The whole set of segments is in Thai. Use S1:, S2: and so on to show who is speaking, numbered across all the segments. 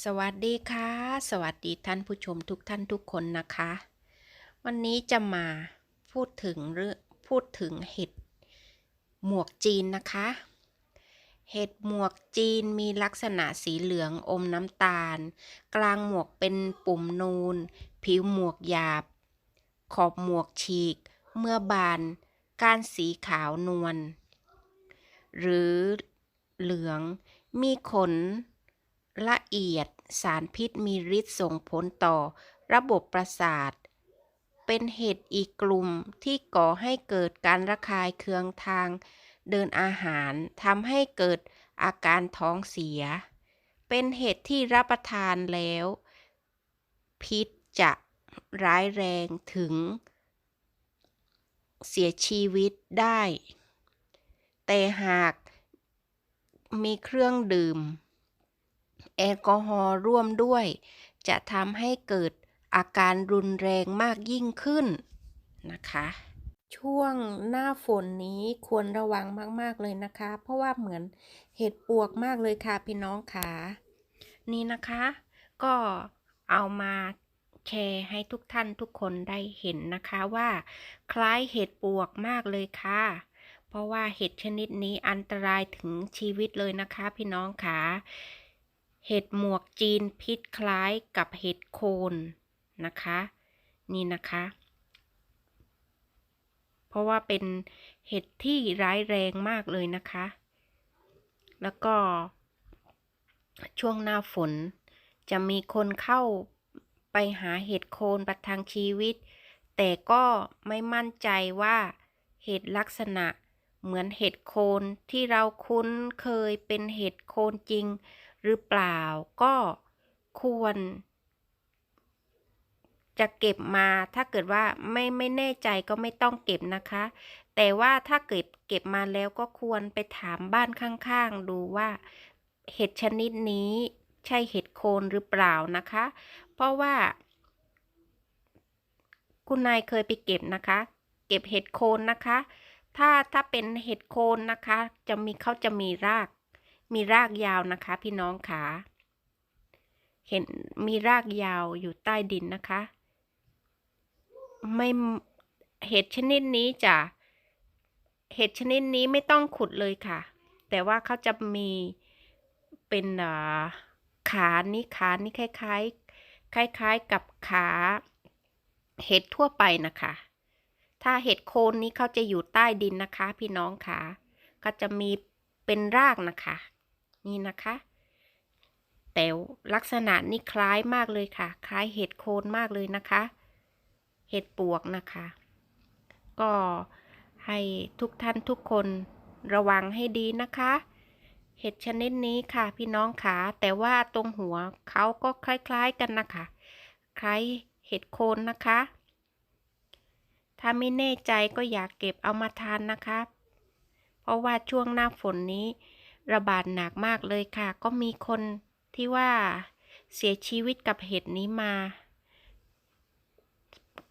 S1: สวัสดีค่ะ สวัสดีท่านผู้ชมทุกท่านทุกคนนะคะ วันนี้จะมาพูดถึงเรื่องพูดถึงเห็ดหมวกจีนนะคะ เห็ดหมวกจีนมีลักษณะสีเหลืองอมน้ำตาล กลางหมวกเป็นปุ่มนูน ผิวหมวกหยาบ ขอบหมวกฉีก เมื่อบานก้านสีขาวนวลหรือเหลืองมีขน ละเอียดสารพิษมีฤทธิ์ส่งผลต่อระบบประสาท เป็นเห็ดอีกกลุ่มที่ก่อให้เกิดการระคายเคืองทาง เดินอาหารทำให้เกิดอาการท้องเสีย เป็นเห็ดที่รับประทานแล้ว พิษจะร้ายแรงถึง เสียชีวิตได้ แต่หากมีเครื่องดื่ม แอลกอฮอล์ร่วมด้วย จะทำให้เกิดอาการรุนแรงมากยิ่งขึ้นนะคะ ช่วงหน้าฝนนี้ควรระวังมากๆเลยนะคะ เพราะว่าเหมือนเห็ดปวกมากเลยค่ะพี่น้องค่ะนี่นะคะ ก็เอามาแชร์ให้ทุกท่านทุกคนได้เห็นนะคะว่า คล้ายเห็ดปวกมากเลยค่ะ เพราะว่าเห็ดชนิดนี้อันตรายถึงชีวิตเลยนะคะพี่น้องค่ะ เห็ดหมวกจีนพิษคล้ายกับเห็ดโคนนะคะ นี่นะคะ เพราะว่าเป็นเห็ดที่ร้ายแรงมากเลยนะคะ แล้วก็ ช่วงหน้าฝนจะมีคนเข้าไปหาเห็ดโคนประทังชีวิต แต่ก็ไม่มั่นใจว่าเห็ดลักษณะเหมือนเห็ดโคนที่เราคุ้นเคยเป็นเห็ดโคนจริง หรือเปล่าก็ควร จะเก็บมาถ้าเกิดว่าไม่ไม่แน่ใจก็ไม่ต้องเก็บนะคะ แต่ว่าถ้าเก็บเก็บมาแล้วก็ควรไปถามบ้านข้างๆ ดูว่าเห็ดชนิดนี้ใช่เห็ดโคนหรือเปล่านะคะ เพราะว่า คุณนายเคยไปเก็บนะคะ เก็บเห็ดโคนนะคะ ถ้าถ้าเป็นเห็ดโคนนะคะ จะมีเขาจะมีราก มีรากยาวนะคะ พี่น้องขาเห็นมีรากยาวอยู่ใต้ดินนะคะ ไม่เห็ดชนิดนี้จะเห็ดชนิดนี้ไม่ต้องขุดเลยค่ะ แต่ว่าเขาจะมีเป็นขานี้ขานี้คล้ายๆ คล้าย ๆ กับขาเห็ดทั่วไปนะคะ ถ้าเห็ดโคนนี้เขาจะอยู่ใต้ดินนะคะ พี่น้องค่ะก็จะมีเป็นรากนะคะ นี่นะคะแต่ลักษณะนี้คล้ายมากเลยค่ะ คล้ายเห็ดโคนมากเลยนะคะ เห็ดปวกนะคะ ก็ให้ทุกท่านทุกคนระวังให้ดีนะคะ เห็ดชนิดนี้ค่ะ พี่น้องขาแต่ว่าตรงหัวเขาก็คล้ายๆกันนะคะ คล้ายเห็ดโคนนะคะ ถ้าไม่แน่ใจก็อยากเก็บเอามาทานนะคะ เพราะว่าช่วงหน้าฝนนี้ ระบาดหนักมากเลยค่ะ ก็มีคนที่ว่าเสียชีวิตกับเห็ดนี้มา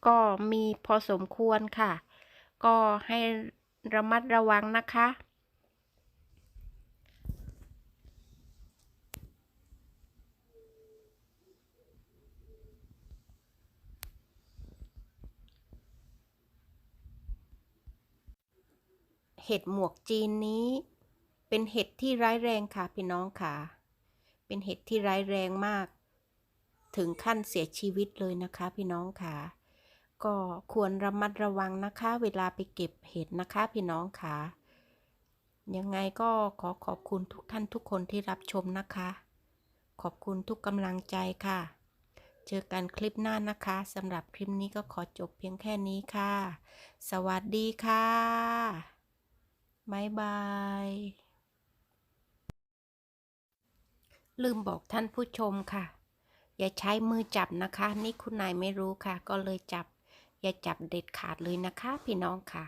S1: ก็มีพอสมควรค่ะ ก็ให้ระมัดระวังนะคะ เห็ดหมวกจีนนี้ เป็นเห็ดที่ร้ายแรงค่ะพี่น้องค่ะ เป็นเห็ดที่ร้ายแรงมาก ถึงขั้นเสียชีวิตเลยนะคะพี่น้องค่ะ ก็ควรระมัดระวังนะคะ เวลาไปเก็บเห็ดนะคะพี่น้องค่ะ ยังไงก็ขอขอบคุณทุกท่านทุกคนที่รับชมนะคะ ขอบคุณทุกกำลังใจค่ะ เจอกันคลิปหน้านะคะสำหรับคลิปนี้ก็ขอจบเพียงแค่นี้ค่ะ สวัสดีค่ะบายบาย ลืมบอกท่านผู้ชมค่ะ อย่าใช้มือจับนะคะ นี่คุณนายไม่รู้ค่ะ ก็เลยจับ อย่าจับเด็ดขาดเลยนะคะ พี่น้องค่ะ